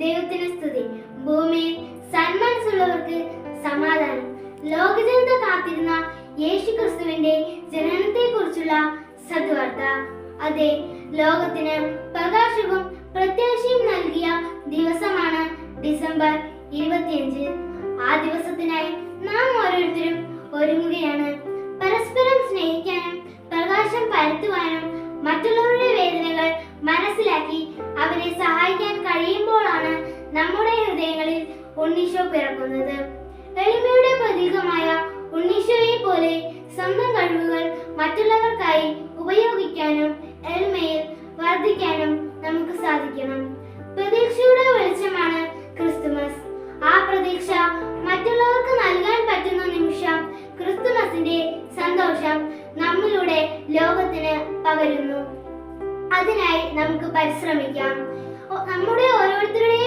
ദൈവത്തിന് സ്തുതി. ഭൂമിയിൽ സന്മനസ്സുള്ളവർക്ക് സമാധാനം. ലോകജനത കാത്തിരുന്ന യേശു ക്രിസ്തുവിന്റെ ജനനത്തെ കുറിച്ചുള്ള സദ്വാർത്ത. അതെ ലോകത്തിന് പ്രകാശവും പ്രത്യാശയും നൽകിയ ദിവസമാണ് ഡിസംബർ ഇരുപത്തിയഞ്ച്. ആ ദിവസത്തിനായി നാം ഓരോരുത്തരും ഒരുങ്ങുകയാണ്. പരസ്പരം സ്നേഹിക്കാനും പ്രകാശം പരത്തുവാനും മറ്റുള്ളവരുടെ വേദനകൾ മനസ്സിലാക്കി അവരെ സഹായിക്കാൻ നമ്മുടെ ഹൃദയങ്ങളിൽ ഉണ്ണീശോ പിറക്കുന്നത്. എളിമയുടെ പ്രതീകമായ ഉണ്ണീശോയെ പോലെ സ്വന്തം കഴിവുകൾ മറ്റുള്ളവർക്കായി ഉപയോഗിക്കാനും എളിമയിൽ വർദ്ധിക്കാനും നമുക്ക് സാധിക്കണം. പ്രതീക്ഷയുടെ വെളിച്ചമാണ് ക്രിസ്തുമസ്. ആ പ്രതീക്ഷ മറ്റുള്ളവർക്ക് നൽകാൻ പറ്റുന്ന നിമിഷം ക്രിസ്തുമസിന്റെ സന്തോഷം നമ്മിലൂടെ ലോകത്തിന് പകരുന്നു. അതിനായി നമുക്ക് പരിശ്രമിക്കാം. നമ്മുടെ ഓരോരുത്തരുടെയും